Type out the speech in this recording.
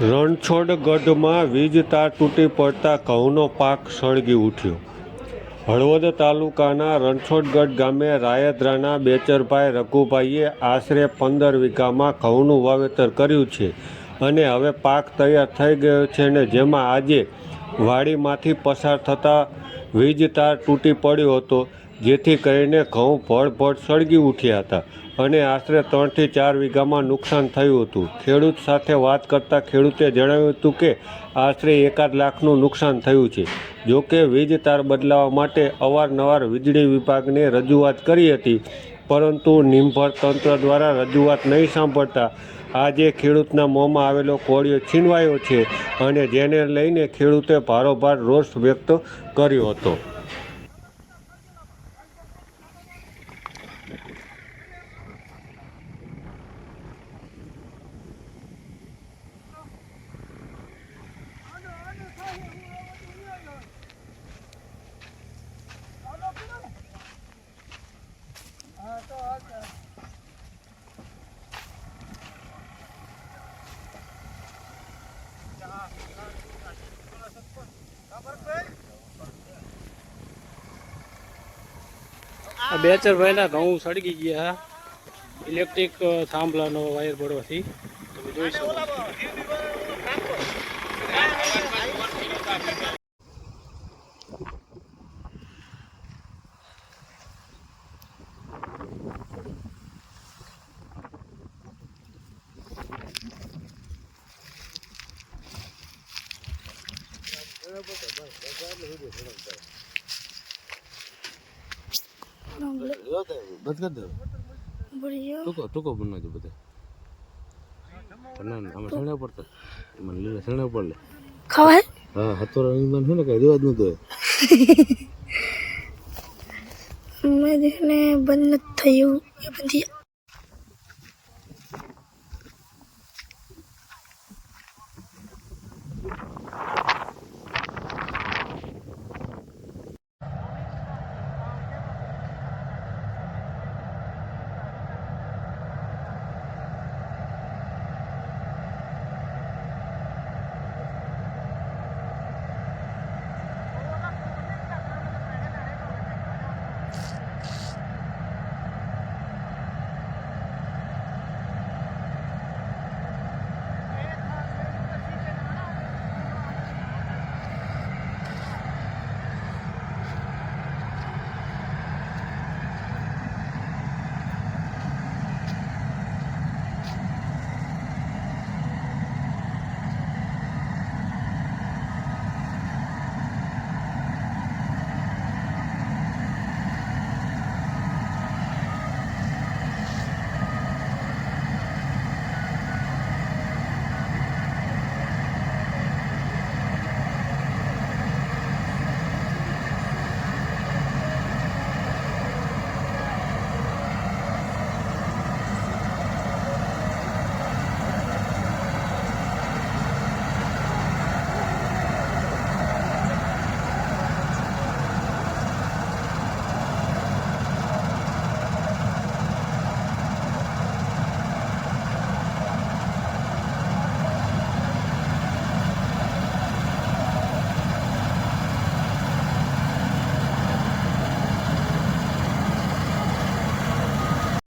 રણછોડગઢમાં વીજ તાર તૂટી પડતા ઘઉંનો પાક સળગી ઉઠ્યો. હળવદ તાલુકાના રણછોડગઢ ગામે રાયદ્રાના બેચરભાઈ રઘુભાઈએ આશરે પંદર વીઘામાં ઘઉંનું વાવેતર કર્યું છે અને હવે પાક તૈયાર થઈ ગયો છે ને જેમાં આજે વાડીમાંથી પસાર થતા વીજ તાર તૂટી પડ્યો હતો, જેથી કરીને ઘઉં ભળભળ સળગી ઉઠ્યા હતા અને આશરે ત્રણથી ચાર વીઘામાં નુકસાન થયું હતું. ખેડૂત સાથે વાત કરતાં ખેડૂતે જણાવ્યું હતું કે, આશરે એકાદ લાખનું નુકસાન થયું છે. જોકે વીજ તાર બદલાવવા માટે અવારનવાર વીજળી વિભાગને રજૂઆત કરી હતી, પરંતુ નિમભર તંત્ર દ્વારા રજૂઆત નહીં સાંભળતા આજે ખેડૂતના મોંમાં આવેલો કોળિયો છીનવાયો છે અને જેને લઈને ખેડૂતે ભારોભાર રોષ વ્યક્ત કર્યો હતો. આ બેચર ભાઈના ઘઉં સળગી ગયા. ઇલેક્ટ્રિક થાંભલાનો વાયર પડવાથી. તમે શકો. દો ટૂંકો ટૂંકો બનાવજો બધા ના આમાં શેણા મને લીલા શેણા પડલે ખવાય હા હતો ને કઈ રેવા જ નતો મેં બંધ નથી થયું, એ બધી